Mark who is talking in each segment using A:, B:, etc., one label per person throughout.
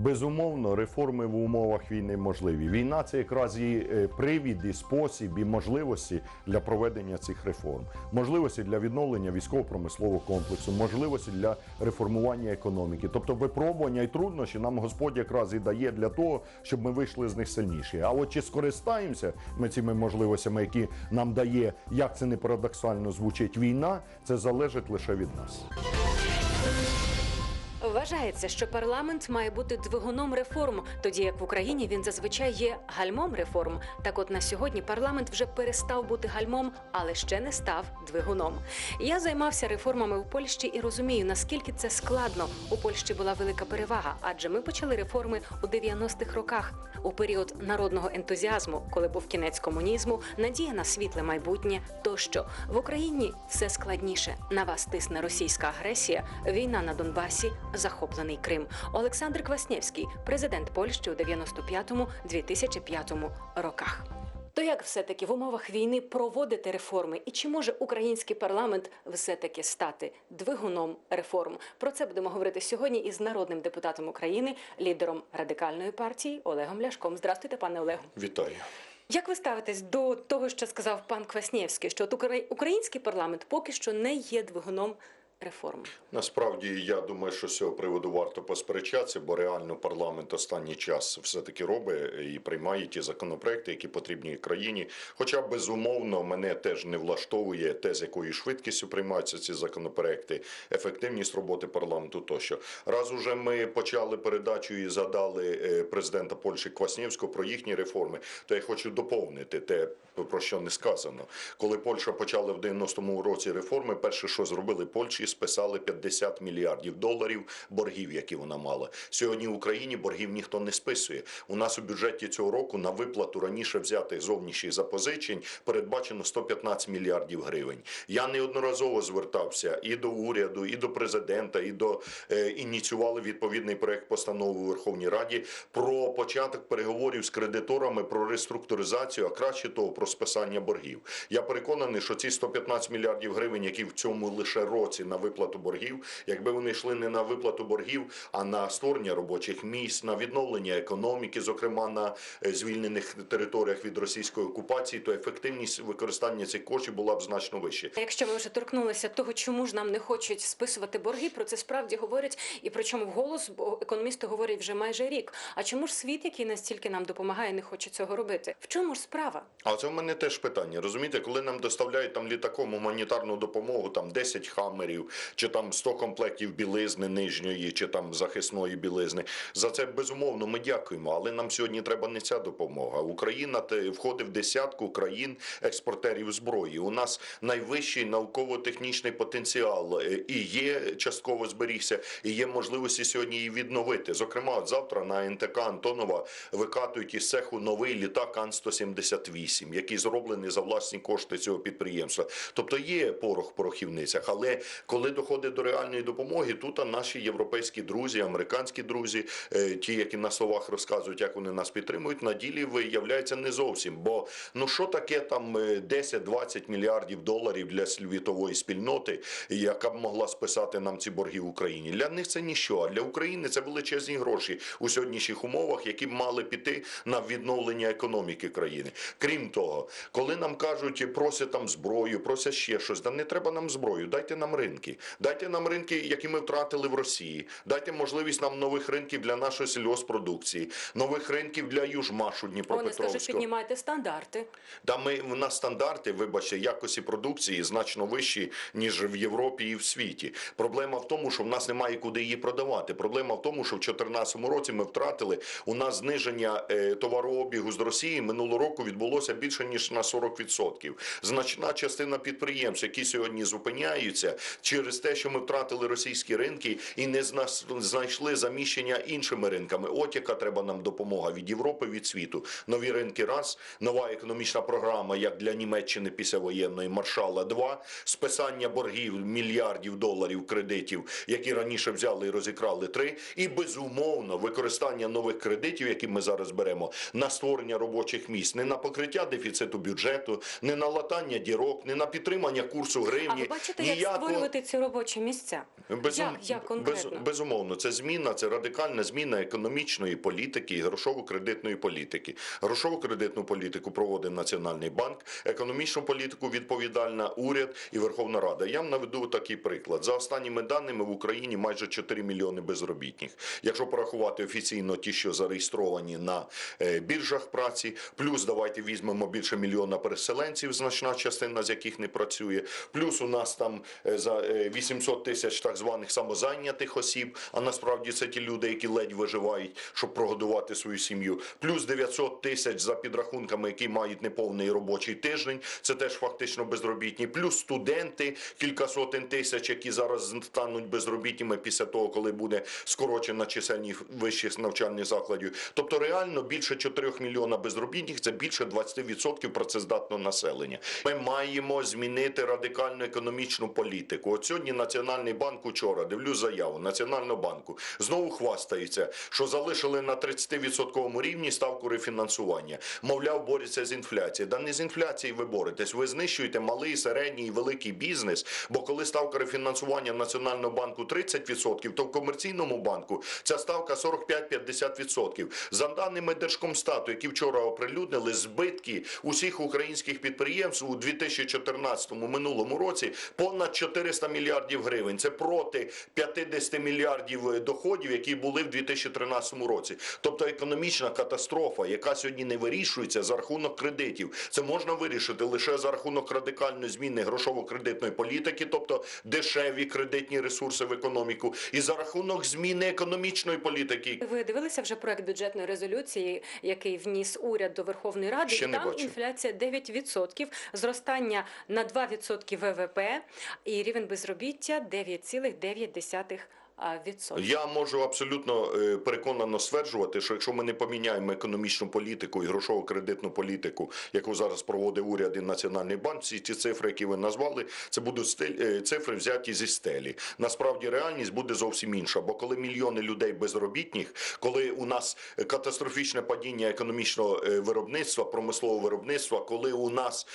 A: Безумовно, реформи в умовах війни можливі. Війна це якраз і е, привід, і спосіб, і можливості для проведення цих реформ. Можливості для відновлення військово-промислового комплексу, можливості для реформування економіки. Тобто випробування і труднощі нам Господь якраз і дає для того, щоб ми вийшли з них сильніші. А от чи скористаємося ми цими можливостями, які нам дає, як це не парадоксально звучить війна, це залежить лише від нас.
B: Вважається, що парламент має бути двигуном реформ, тоді як в Україні він зазвичай є гальмом реформ. Так от на сьогодні парламент вже перестав бути гальмом, але ще не став двигуном. Я займався реформами у Польщі і розумію, наскільки це складно. У Польщі була велика перевага, адже ми почали реформи у 90-х роках, у період народного ентузіазму, коли був кінець комунізму, надія на світле майбутнє. Тощо в Україні все складніше. На вас тисне російська агресія, війна на Донбасі, захоплений Крим. Олександр Кваснєвський, президент Польщі у 95-2005 роках. То як все-таки в умовах війни проводити реформи, і чи може український парламент все-таки стати двигуном реформ? Про це будемо говорити сьогодні із народним депутатом України, лідером радикальної партії Олегом Ляшком. Здравствуйте, пане Олегу.
A: Вітаю.
B: Як ви ставитесь до того, що сказав пан Кваснєвський, що от український парламент поки що не є двигуном реформ?
A: Насправді я думаю, що з цього приводу варто посперечатися, бо реально парламент останній час все-таки робить і приймає ті законопроекти, які потрібні країні. Хоча безумовно мене теж не влаштовує те, з якою швидкістю приймаються ці законопроекти, ефективність роботи парламенту тощо. Раз уже ми почали передачу і задали е, президента Польщі Кваснєвського про їхні реформи, то я хочу доповнити те, про що не сказано. Коли Польща почала в 90-му році реформи, перше, що зробили Польщі, списали 50 мільярдів доларів боргів, які вона мала. Сьогодні в Україні боргів ніхто не списує. У нас у бюджеті цього року на виплату раніше взятих зовнішніх запозичень передбачено 115 мільярдів гривень. Я неодноразово звертався і до уряду, і до президента, і до е, ініціювали відповідний проект постанови у Верховній Раді про початок переговорів з кредиторами про реструктуризацію, а краще того про списання боргів. Я переконаний, що ці 115 мільярдів гривень, які в цьому лише році на виплату боргів, якби вони йшли не на виплату боргів, а на створення робочих місць, на відновлення економіки, зокрема на е, звільнених територіях від російської окупації, то ефективність використання цих коштів була б значно вища.
B: Якщо ми вже торкнулися того, чому ж нам не хочуть списувати борги, про це справді говорять, і причому вголос, економісти говорять вже майже рік. А чому ж світ, який настільки нам допомагає, не хоче цього робити? В чому ж справа?
A: А це в мене теж питання. Розумієте, коли нам доставляють там літаком гуманітарну допомогу, там 10 хамерів, чи там 100 комплектів білизни нижньої, чи там захисної білизни. За це безумовно ми дякуємо. Але нам сьогодні треба не ця допомога. Україна входить в десятку країн експортерів зброї. У нас найвищий науково-технічний потенціал е, і є частково зберігся, і є можливості сьогодні її відновити. Зокрема, от завтра на НТК Антонова викатують із цеху новий літак Ан-178, який зроблений за власні кошти цього підприємства. Тобто є порох в порохівницях, але коли доходить до реальної допомоги, тут а наші європейські друзі, американські друзі, е, ті, які на словах розказують, як вони нас підтримують, на ділі виявляється не зовсім. Бо ну що таке там е, 10-20 мільярдів доларів для світової спільноти, яка б могла списати нам ці борги в Україні? Для них це ніщо. А для України це величезні гроші у сьогоднішніх умовах, які б мали піти на відновлення економіки країни. Крім того, коли нам кажуть, просять там зброю, просять ще щось, да не треба нам зброю, дайте нам ринки. Дайте нам ринки, які ми втратили в Росії. Дайте можливість нам нових ринків для нашої сільгоспродукції, нових ринків для Южмашу
B: Вони скажуть, піднімайте стандарти.
A: Да ми в нас стандарти, вибачте, якості продукції значно вищі, ніж в Європі і в світі. Проблема в тому, що в нас немає куди її продавати. Проблема в тому, що в 2014 році ми втратили у нас зниження е, товарообігу з Росії минулого року відбулося більше ніж на 40%. Значна частина підприємств, які сьогодні зупиняються через те, що ми втратили російські ринки і не знайшли заміщення іншими ринками. От яка треба нам допомога від Європи, від світу. Нові ринки раз, нова економічна програма, як для Німеччини післявоєнної маршала. Два списання боргів мільярдів доларів кредитів, які раніше взяли і розікрали. Три і безумовно використання нових кредитів, які ми зараз беремо, на створення робочих місць, не на покриття дефіциту бюджету, не на латання дірок, не на підтримання курсу гривні.
B: А ви бачите, як створювати створити ці робочі місця?
A: Безум...
B: Як, як конкретно?
A: Без... Безумовно, це зміна, це радикальна зміна економічної політики і грошово-кредитної політики. Грошово-кредитну політику проводить Національний банк, економічну політику відповідальна уряд і Верховна Рада. Я вам наведу такий приклад. За останніми даними в Україні майже 4 мільйони безробітних. Якщо порахувати офіційно ті, що зареєстровані на е, біржах праці, плюс давайте візьмемо більше мільйона переселенців, значна частина з яких не працює. Плюс у нас там е, за е, 800 тисяч так званих самозайнятих осіб, а насправді це ті люди, які ледь виживають, щоб прогодувати свою сім'ю. Плюс 900 тисяч за підрахунками, які мають неповний робочий тиждень. Це теж фактично безробітні. Плюс студенти, кілька сотень тисяч, які зараз стануть безробітніми після того, коли буде скорочена чисельність вищих навчальних закладів. Тобто реально більше 4 мільйона безробітних це більше 20% працездатного населення. Ми маємо змінити радикальну економічну політику. От сьогодні Національний банк учора дивлюсь заяву Національного банку знову хвастається, що залишили на 30% рівні ставку рефінансування. Мовляв, борються з інфляцією. Да не з інфляцією ви боретесь. Ви знищуєте малий, середній і великий бізнес. Бо коли ставка рефінансування Національного банку 30%, то в комерційному банку ця ставка 45-50%. За даними Держкомстату, які вчора оприлюднили, збитки усіх українських підприємств у 2014 минулому році понад 400 мільярдів гривень. Це проти 50 мільярдів доходів, які були в 2013 році. Тобто економічна катастрофа, яка сьогодні не вирішується за рахунок кредитів. Це можна вирішити лише за рахунок радикальної зміни грошово-кредитної політики, тобто дешеві кредитні ресурси в економіку, і за рахунок зміни економічної політики.
B: Ви дивилися вже проект бюджетної резолюції, який вніс уряд до Верховної Ради,
A: Ще
B: і там інфляція 9%, зростання на 2% ВВП і рівень безробіття 9,9%.
A: Я можу абсолютно е, переконано стверджувати, що якщо ми не поміняємо економічну політику і грошово-кредитну політику, яку зараз проводить уряд і Національний банк, всі ті цифри, які ви назвали, це будуть е, цифри взяті зі стелі. Насправді реальність буде зовсім інша. Бо коли мільйони людей безробітних, коли у нас катастрофічне падіння економічного е, виробництва, промислового виробництва, коли у нас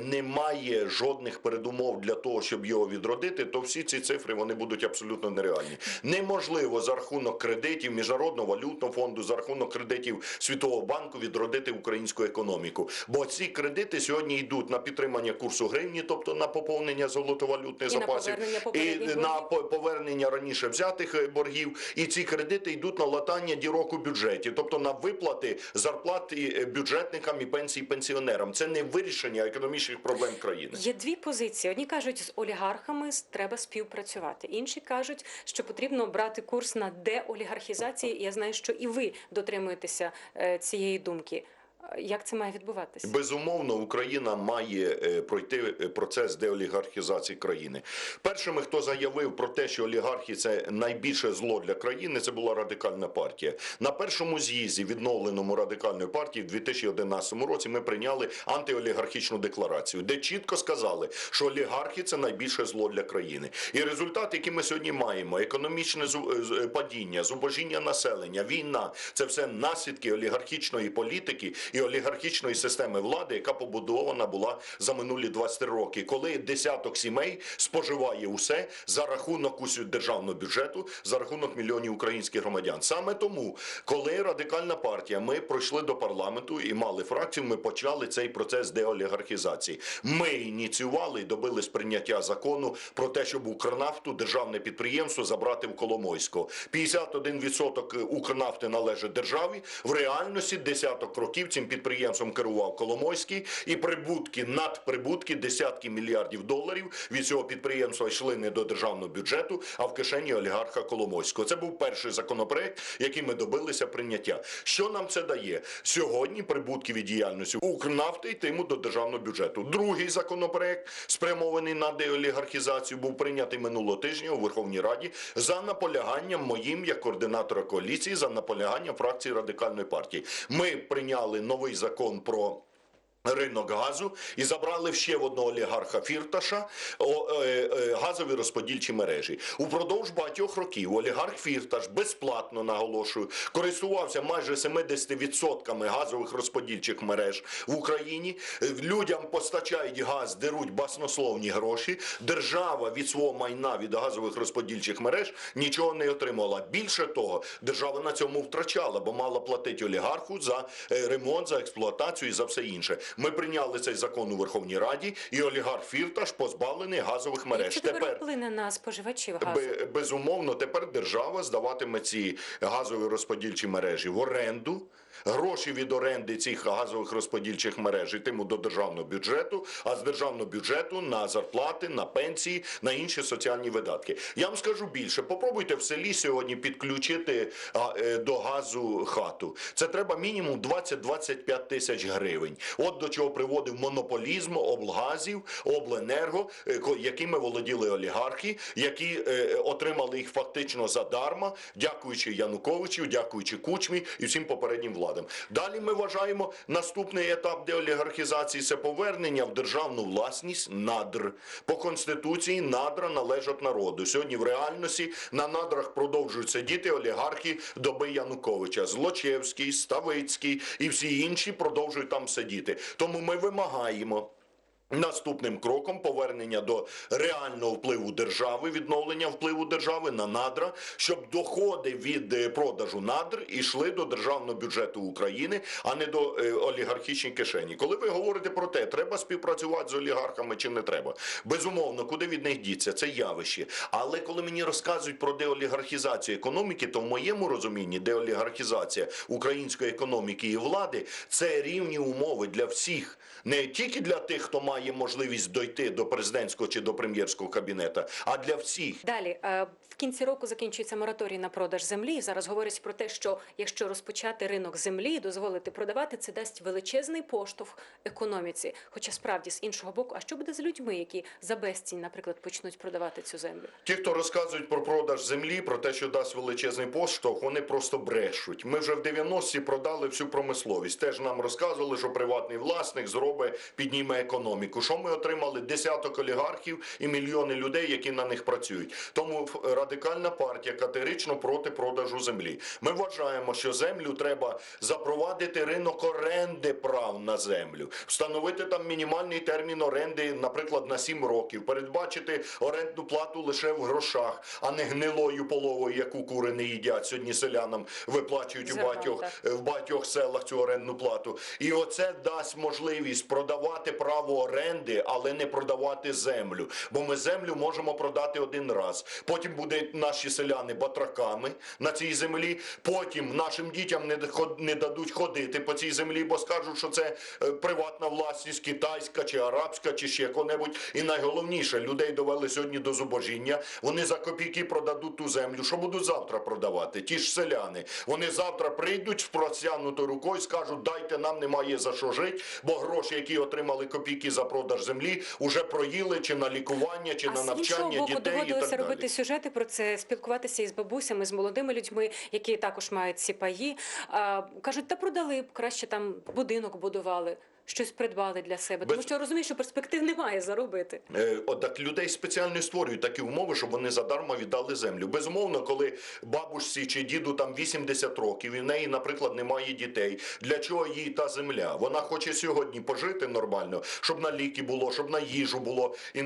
A: немає жодних передумов для того, щоб його відродити, то всі ці цифри вони будуть абсолютно нереальні. Неможливо за рахунок кредитів міжнародного валютного фонду, за рахунок кредитів Світового банку відродити українську економіку. Бо ці кредити сьогодні йдуть на підтримання курсу гривні, тобто на поповнення золотовалютних
B: І
A: запасів, і
B: попередніх
A: на по- повернення раніше взятих е, боргів. І ці кредити йдуть на латання дірок у бюджеті, тобто на виплати зарплат і, е, бюджетникам і пенсій пенсіонерам. Це не вирішення економічних проблем країни.
B: Є дві позиції. Одні кажуть, з олігархами треба співпрацювати. Інші кажуть, що потрібно брати курс на деолігархізації. Я знаю, що і ви дотримуєтеся е, цієї думки. Е, Як це має відбуватися?
A: Безумовно, Україна має е, пройти е, процес деолігархізації країни. Першими, хто заявив про те, що олігархи це найбільше зло для країни, це була радикальна партія. На першому з'їзді, відновленому радикальною партією, в 2011 році ми прийняли антиолігархічну декларацію, де чітко сказали, що олігархи це найбільше зло для країни. І результат, який ми сьогодні маємо, економічне з- падіння, зубожіння населення, війна це все наслідки олігархічної політики і олігархічної системи влади, яка побудована була за минулі 23 роки, коли десяток сімей споживає усе за рахунок усього державного бюджету, за рахунок мільйонів українських громадян. Саме тому, коли радикальна партія, ми пройшли до парламенту і мали фракцію, ми почали цей процес деолігархізації. Ми ініціювали і добились прийняття закону про те, щоб Укрнафту, державне підприємство, забрати в Коломойського. 51% Укрнафти належить державі. В реальності десяток років цим підприємством керував Коломойський, і прибутки, надприбутки, десятки мільярдів доларів від цього підприємства йшли не до державного бюджету, а в кишені олігарха Коломойського. Це був перший законопроект, який ми добилися прийняття. Що нам це дає? Сьогодні прибутки від діяльності Укрнафти йтимуть до державного бюджету. Другий законопроект, спрямований на деолігархізацію, був прийнятий минулого тижня у Верховній Раді за наполяганням моїм як координатора коаліції, за наполяганням фракції радикальної партії. Ми прийняли новий закон про Ринок газу і забрали ще в одного олігарха Фірташа е, е, газові розподільчі мережі. Упродовж багатьох років олігарх Фірташ безплатно наголошую користувався майже 70% газових розподільчих мереж в Україні. Людям постачають газ, деруть баснословні гроші. Держава від свого майна від газових розподільчих мереж нічого не отримала. Більше того, держава на цьому втрачала, бо мала платити олігарху за е, ремонт, за експлуатацію і за все інше. Ми прийняли цей закон у Верховній Раді, і олігарх Фірташ позбавлений газових мереж.
B: Це тепер вплине на споживачів газу.
A: Безумовно, тепер держава здаватиме ці газові розподільчі мережі в оренду. Гроші від оренди цих газових розподільчих мереж йтимуть до державного бюджету, а з державного бюджету на зарплати, на пенсії, на інші соціальні видатки. Я вам скажу більше. Попробуйте в селі сьогодні підключити е, до газу хату. Це треба мінімум 20-25 тисяч гривень. От до чого приводив монополізм облгазів, обленерго, е, якими володіли олігархи, які е, отримали їх фактично задарма, дякуючи Януковичу, дякуючи Кучмі і всім попереднім владам. Далі ми вважаємо наступний етап деолігархізації це повернення в державну власність надр. По конституції надра належать народу. Сьогодні в реальності на надрах продовжують сидіти олігархи доби Януковича. Злочевський, Ставицький і всі інші продовжують там сидіти. Тому ми вимагаємо. Наступним кроком повернення до реального впливу держави, відновлення впливу держави на надра, щоб доходи від е, продажу надр йшли до державного бюджету України, а не до е, олігархічної кишені. Коли ви говорите про те, треба співпрацювати з олігархами чи не треба, безумовно, куди від них діться, це явище. Але коли мені розказують про деолігархізацію економіки, то в моєму розумінні деолігархізація української економіки і влади це рівні умови для всіх, не тільки для тих, хто має можливість дойти до президентського чи до прем'єрського кабінета, а для всіх.
B: Далі е, в кінці року закінчується мораторій на продаж землі. Зараз говорять про те, що якщо розпочати ринок землі і дозволити продавати, це дасть величезний поштовх економіці. Хоча справді з іншого боку, а що буде з людьми, які за безцінь, наприклад, почнуть продавати цю землю?
A: Ті, хто розказують про продаж землі, про те, що дасть величезний поштовх, вони просто брешуть. Ми вже в 90-ті продали всю промисловість. Теж нам розказували, що приватний власник зробить, підніме економіку. Що ми отримали? Десяток олігархів і мільйони людей, які на них працюють. Тому радикальна партія категорично проти продажу землі. Ми вважаємо, що землю треба запровадити ринок оренди прав на землю, встановити там мінімальний термін оренди, наприклад, на 7 років, передбачити орендну плату лише в грошах, а не гнилою половою, яку кури не їдять. Сьогодні селянам виплачують у багатьох
B: так.
A: в багатьох селах цю орендну плату. І оце дасть можливість продавати право оренди, але не продавати землю. Бо ми землю можемо продати один раз. Потім будуть наші селяни батраками на цій землі. Потім нашим дітям не, не дадуть ходити по цій землі, бо скажуть, що це е, приватна власність китайська чи арабська, чи ще яко-небудь. І найголовніше, людей довели сьогодні до зубожіння. Вони за копійки продадуть ту землю. Що будуть завтра продавати? Ті ж селяни. Вони завтра прийдуть з простягнутою рукою, скажуть, дайте нам немає за що жити, бо гроші, які отримали копійки за продаж землі, уже проїли чи на лікування, чи
B: а
A: на навчання
B: боку,
A: дітей і так
B: робити
A: далі.
B: сюжети про це, спілкуватися із бабусями, з молодими людьми, які також мають ці паї. А, кажуть, та продали б краще там будинок будували. Щось придбали для себе, тому
A: Без-
B: що розумієш, що перспектив немає заробити.
A: Е, От так людей спеціально створюють такі умови, щоб вони задарма віддали землю. Безумовно, коли бабусі чи діду там 80 років, і в неї, наприклад, немає дітей. Для чого їй та земля? Вона хоче сьогодні пожити нормально, щоб на ліки було, щоб на їжу було. І...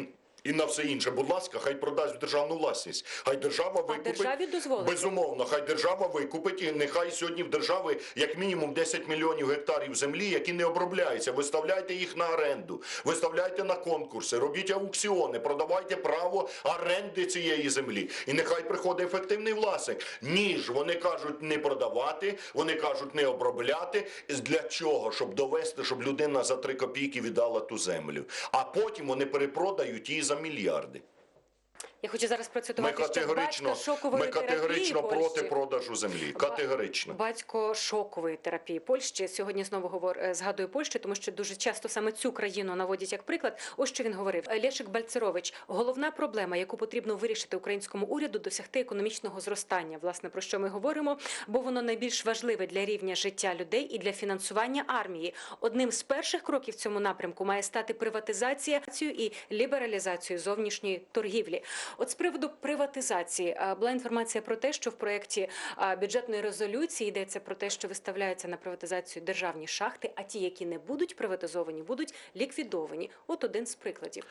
A: І на все інше, будь ласка, хай продасть в державну власність. Хай держава викупить.
B: державі дозволить.
A: Безумовно, хай держава викупить і нехай сьогодні в держави як мінімум 10 мільйонів гектарів землі, які не обробляються. Виставляйте їх на оренду, виставляйте на конкурси, робіть аукціони, продавайте право оренди цієї землі. І нехай приходить ефективний власник. Ніж вони кажуть не продавати, вони кажуть не обробляти. Для чого? Щоб довести, щоб людина за 3 копійки віддала ту землю. А потім вони перепродають її за мільярди.
B: Я хочу зараз
A: Ми
B: процитувати, що
A: категорично,
B: батько шокової
A: ми категорично проти
B: Польщі.
A: продажу землі. Категорично.
B: Батько шокової терапії Польщі сьогодні знову говор е, згадую Польщу, тому що дуже часто саме цю країну наводять як приклад. Ось що він говорив. Лешик Бальцерович. Головна проблема, яку потрібно вирішити українському уряду, досягти економічного зростання. Власне про що ми говоримо, бо воно найбільш важливе для рівня життя людей і для фінансування армії. Одним з перших кроків в цьому напрямку має стати приватизація і лібералізацію зовнішньої торгівлі. От з приводу приватизації е, була інформація про те, що в проєкті е, бюджетної резолюції йдеться про те, що виставляються на приватизацію державні шахти, а ті, які не будуть приватизовані, будуть ліквідовані. От один з прикладів.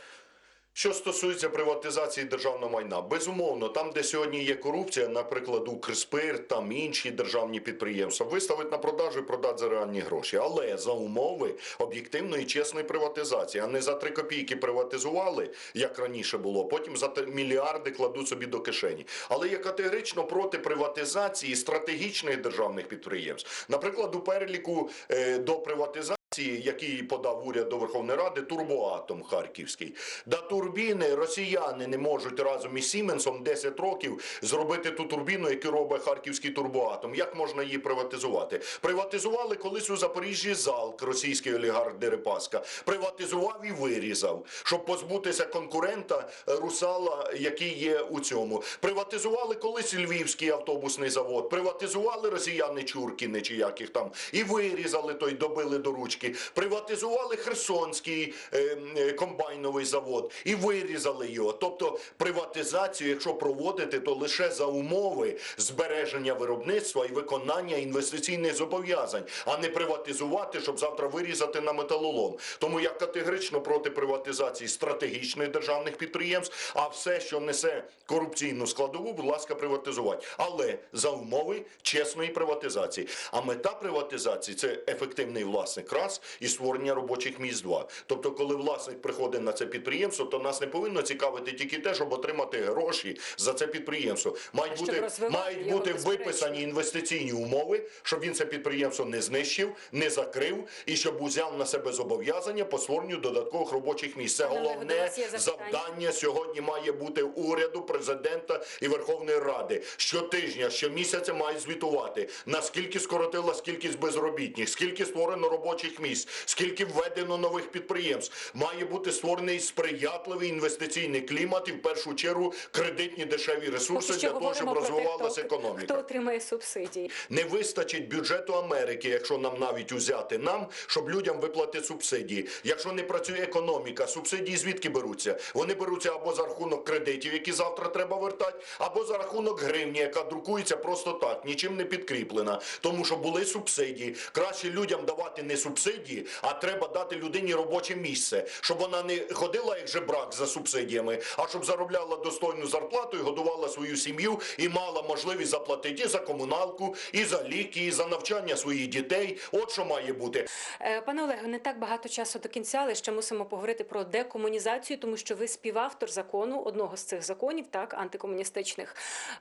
A: Що стосується приватизації державного майна, безумовно, там, де сьогодні є корупція, наприклад, Укрспирт, там інші державні підприємства, виставить на продажу і продати за реальні гроші. Але за умови об'єктивної чесної приватизації, а не за три копійки приватизували, як раніше було, потім за мільярди кладуть собі до кишені. Але я категорично проти приватизації стратегічних державних підприємств. Наприклад, у переліку е, до приватизації який подав уряд до Верховної Ради, турбоатом харківський. Да турбіни росіяни не можуть разом із Сіменсом 10 років зробити ту турбіну, яку робить харківський турбоатом. Як можна її приватизувати? Приватизували колись у Запоріжжі залк, російський олігарх Дерипаска. Приватизував і вирізав, щоб позбутися конкурента е, русала, який є у цьому. Приватизували колись Львівський автобусний завод. Приватизували росіяни Чуркіни чи яких там і вирізали той, добили до ручки. Приватизували Херсонський е, е, комбайновий завод і вирізали його. Тобто приватизацію, якщо проводити, то лише за умови збереження виробництва і виконання інвестиційних зобов'язань, а не приватизувати, щоб завтра вирізати на металолом. Тому я категорично проти приватизації стратегічних державних підприємств, а все, що несе корупційну складову, будь ласка, приватизувати. Але за умови чесної приватизації. А мета приватизації це ефективний власник раз і створення робочих місць два. Тобто, коли власник приходить на це підприємство, то нас не повинно цікавити тільки те, щоб отримати гроші за це підприємство. Мають
B: щоб
A: бути мають бути виписані інвестиційні умови, щоб він це підприємство не знищив, не закрив і щоб узяв на себе зобов'язання по створенню додаткових робочих місць. Це головне завдання сьогодні має бути уряду, президента і Верховної Ради. Щотижня, щомісяця мають звітувати, наскільки скоротилась кількість безробітних, скільки створено робочих місць, скільки введено нових підприємств. Має бути створений сприятливий інвестиційний клімат і в першу чергу кредитні дешеві ресурси
B: Поки
A: для того, щоб
B: те,
A: розвивалася економіка.
B: хто отримає субсидії.
A: Не вистачить бюджету Америки, якщо нам навіть узяти нам, щоб людям виплатити субсидії. Якщо не працює економіка, субсидії звідки беруться? Вони беруться або за рахунок кредитів, які завтра треба вертати, або за рахунок гривні, яка друкується просто так, нічим не підкріплена. Тому що були субсидії. Краще людям давати не субсидії, а треба дати людині робоче місце, щоб вона не ходила як жебрак за субсидіями, а щоб заробляла достойну зарплату і годувала свою сім'ю і мала можливість заплатити і за комуналку, і за ліки, і за навчання своїх дітей. От що має бути.
B: Е, Пане Олеге, не так багато часу до кінця, але ще мусимо поговорити про декомунізацію, тому що ви співавтор закону, одного з цих законів, так, антикомуністичних.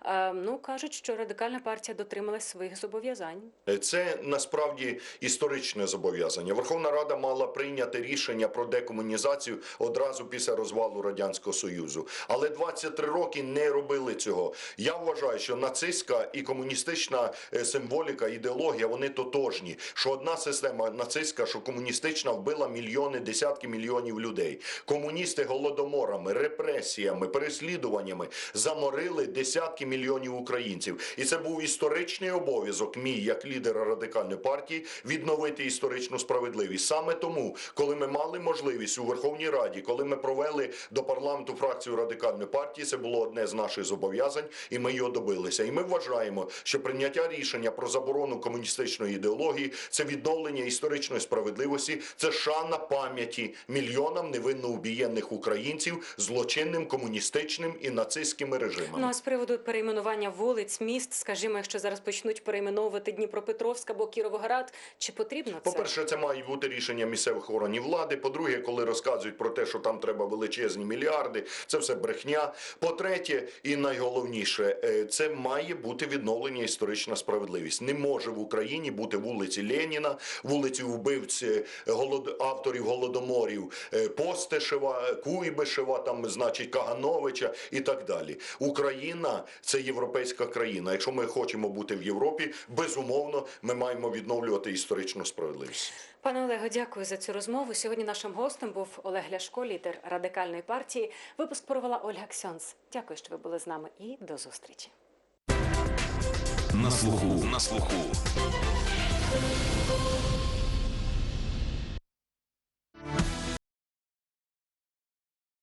B: Е, ну, кажуть, що радикальна партія дотрималась своїх зобов'язань.
A: Це насправді історичне зобов'язання. Верховна Рада мала прийняти рішення про декомунізацію одразу після розвалу радянського союзу, але 23 роки не робили цього. Я вважаю, що нацистська і комуністична е, символіка, ідеологія вони тотожні. Що одна система нацистська, що комуністична вбила мільйони, десятки мільйонів людей. Комуністи голодоморами, репресіями, переслідуваннями заморили десятки мільйонів українців. І це був історичний обов'язок мій як лідера радикальної партії відновити історичну справедливість. Саме тому, коли ми мали можливість у Верховній Раді, коли ми провели до парламенту фракцію радикальної партії, це було одне з наших зобов'язань, і ми його добилися. І ми вважаємо, що прийняття рішення про заборону комуністичної ідеології це відновлення історичної справедливості, це шана пам'яті мільйонам невинно убієнних українців злочинним комуністичним і нацистськими режимами.
B: Ну а з приводу перейменування вулиць, міст, скажімо, якщо зараз почнуть перейменовувати Дніпропетровськ або Кіровоград, чи потрібно це?
A: По-перше, це це має бути рішення місцевих органів влади. По-друге, коли розказують про те, що там треба величезні мільярди, це все брехня. По-третє, і найголовніше, е, це має бути відновлення історична справедливість. Не може в Україні бути вулиці Леніна, вулиці вбивць е, голод... авторів голодоморів е, Постишева, Куйбишева, там, значить, Кагановича і так далі. Україна це європейська країна. Якщо ми хочемо бути в Європі, безумовно, ми маємо відновлювати історичну справедливість.
B: Пане Олего, дякую за цю розмову. Сьогодні нашим гостем був Олег Ляшко, лідер радикальної партії. Випуск провела Ольга Ксьонс. Дякую, що ви були з нами, і до зустрічі.
C: На слуху. На слуху.